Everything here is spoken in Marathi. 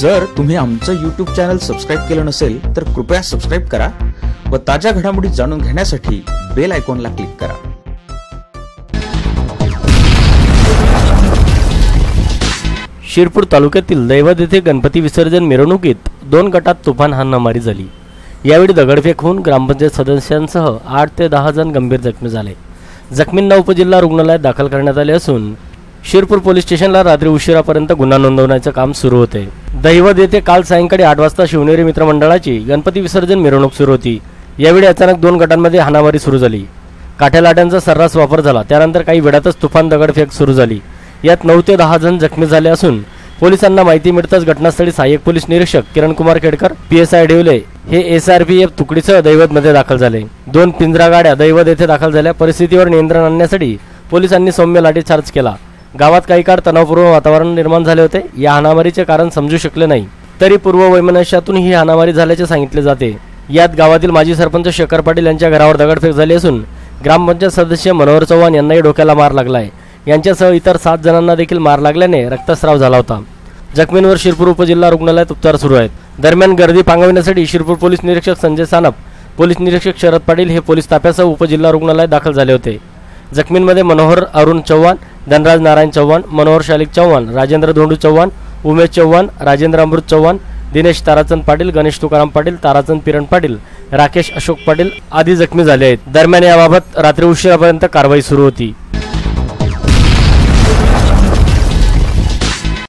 जर तुम्ही आमचं यूट्यूब चॅनल सबस्क्राईब केलं नसेल तर कृपया सबस्क्राईब करा व ताज्या घडामोडी जाणून घेण्यासाठी बेल आयकॉनला क्लिक करा. शिरपूर तालुक्यातील दैवत येथे गणपती विसर्जन मिरवणुकीत दोन गटात तुफान हाणामारी झाली. यावेळी दगडफेक होऊन ग्रामपंचायत सदस्यांसह आठ ते दहा जण गंभीर जखमी झाले. जखमींना उपजिल्हा रुग्णालयात दाखल करण्यात आले असून शिरपूर पोलीस स्टेशनला रात्री उशिरापर्यंत गुन्हा नोंदवण्याचं काम सुरू होते. दैवत येथे काल सायंकाळी आठ वाजता शिवनेरी मित्रमंडळाची गणपती विसर्जन मिरवणूक सुरू होती. यावेळी अचानक दोन गटांमध्ये हाणामारी सुरू झाली. काठ्यालाट्यांचा सर्रास वापर झाला. त्यानंतर काही वेळातच तुफान दगडफेक सुरू झाली. यात नऊ ते दहा जण जखमी झाले असून पोलिसांना माहिती मिळताच घटनास्थळी सहाय्यक पोलीस निरीक्षक Kiran Kumar Khedkar P S I Devle हे एस आर पी एफ तुकडीसह दैवतमध्ये दाखल झाले. दोन पिंजरा गाड्या दैवत येथे दाखल झाल्या. परिस्थितीवर नियंत्रण आणण्यासाठी पोलिसांनी सौम्य लाठीचार्ज केला. गावात काही काळ तणावपूर्ण वातावरण निर्माण झाले होते. या हाणामारीचे कारण समजू शकले नाही. तरी पूर्व वैमनस्यातून ही हाणामारी झाल्याचे सांगितले जाते. यात गावातील माजी सरपंच शेखर पाटील यांच्या घरावर दगडफेक झाली असून ग्रामपंचायत सदस्य मनोहर चव्हाण यांनाही डोक्याला मार लागलाय. यांच्यासह इतर सात जणांना देखील मार लागल्याने रक्तस्राव झाला होता. जखमींवर शिरपूर उपजिल्हा रुग्णालयात उपचार सुरू आहेत. दरम्यान गर्दी पांगविण्यासाठी शिरपूर पोलीस निरीक्षक संजय सानप पोलीस निरीक्षक शरद पाटील हे पोलीस ताफ्यासह उपजिल्हा रुग्णालयात दाखल झाले होते. जखमींमध्ये मनोहर अरुण चव्हाण धनराज नारायण चव्हाण मनोहर शालिक चव्हाण राजेंद्र धोंडू चव्हाण उमेश चव्हाण राजेंद्र अमृत चव्हाण दिनेश ताराचंद पाटील गणेश तुकाराम पाटील ताराचंद पिरण पाटील राकेश अशोक पाटील आदी जखमी झाले आहेत. दरम्यान याबाबत रात्री उशिरापर्यंत कारवाई सुरू होती.